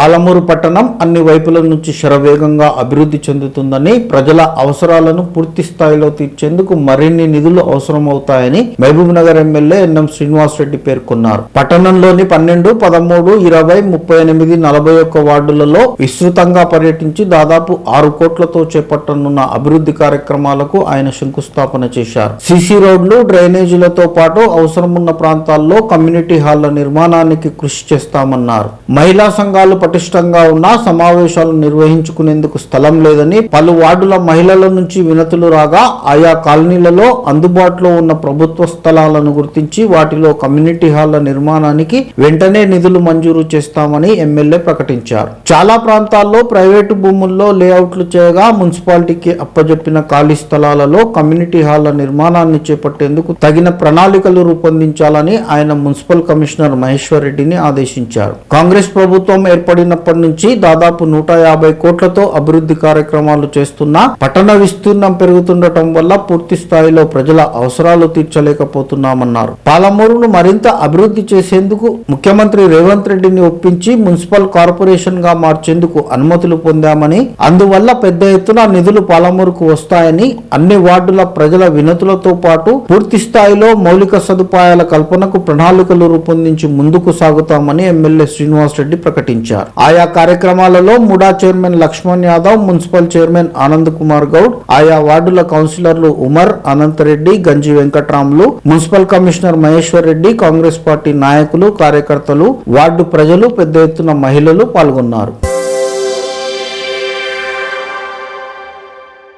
పాలమూరు పట్టణం అన్ని వైపుల నుంచి శరవేగంగా అభివృద్ధి చెందుతుందని ప్రజల అవసరాలను పూర్తి స్థాయిలో తీర్చేందుకు మరిన్ని నిధులు అవసరమవుతాయని మహబూబ్ నగర్ ఎమ్మెల్యే ఎన్ఎం శ్రీనివాసరెడ్డి పేర్కొన్నారు. పట్టణంలోని పన్నెండు పదమూడు ఇరవై ముప్పై ఎనిమిది నలభై ఒక్క వార్డులలో విస్తృతంగా పర్యటించి దాదాపు ఆరు కోట్లతో చేపట్టనున్న అభివృద్ధి కార్యక్రమాలకు ఆయన శంకుస్థాపన చేశారు. సిసి రోడ్లు డ్రైనేజీలతో పాటు అవసరమున్న ప్రాంతాల్లో కమ్యూనిటీ హాళ్ళ నిర్మాణానికి కృషి చేస్తామన్నారు. మహిళా సంఘాలు పటిష్టంగా ఉన్నా సమావేశాలు నిర్వహించుకునేందుకు స్థలం లేదని పలు వార్డుల మహిళల నుంచి వినతులు రాగా ఆయా కాలనీలలో అందుబాటులో ఉన్న ప్రభుత్వ స్థలాలను గుర్తించి వాటిలో కమ్యూనిటీ హాల్ల నిర్మాణానికి వెంటనే నిధులు మంజూరు చేస్తామని ఎమ్మెల్యే ప్రకటించారు. చాలా ప్రాంతాల్లో ప్రైవేటు భూముల్లో లేఅవుట్లు చేయగా మున్సిపాలిటీకి అప్పజెప్పిన ఖాళీ స్థలాలలో కమ్యూనిటీ హాల్ల నిర్మాణాన్ని చేపట్టేందుకు తగిన ప్రణాళికలు రూపొందించాలని ఆయన మున్సిపల్ కమిషనర్ మహేశ్వర్ రెడ్డిని ఆదేశించారు. కాంగ్రెస్ ప్రభుత్వం ఏర్పడి ఏర్పడినప్పటి నుంచి దాదాపు నూట యాభై కోట్లతో అభివృద్ధి కార్యక్రమాలు చేస్తున్నా పట్టణ విస్తీర్ణం పెరుగుతుండటం వల్ల పూర్తి స్థాయిలో ప్రజల అవసరాలు తీర్చలేకపోతున్నామన్నారు. పాలమూరును మరింత అభివృద్ధి చేసేందుకు ముఖ్యమంత్రి రేవంత్ రెడ్డిని ఒప్పించి మున్సిపల్ కార్పొరేషన్గా మార్చేందుకు అనుమతులు పొందామని అందువల్ల పెద్ద ఎత్తున నిధులు పాలమూరుకు వస్తాయని అన్ని వార్డుల ప్రజల వినతులతో పాటు పూర్తి స్థాయిలో మౌలిక సదుపాయాల కల్పనకు ప్రణాళికలు రూపొందించి ముందుకు సాగుతామని ఎమ్మెల్యే శ్రీనివాస్ రెడ్డి ప్రకటించారు. ఆయా కార్యక్రమాలలో MUDA chairman Lakshman Yadav municipal chairman Anand Kumar Goud ఆయా వార్డుల కౌన్సిలర్లు Umar Anantha Reddy Ganji Venkatramulu municipal commissioner Maheshwar Reddy Congress party నాయకులు కార్యకర్తలు వార్డు ప్రజలు పెద్ద ఎత్తున మహిళలు పాల్గొన్నారు.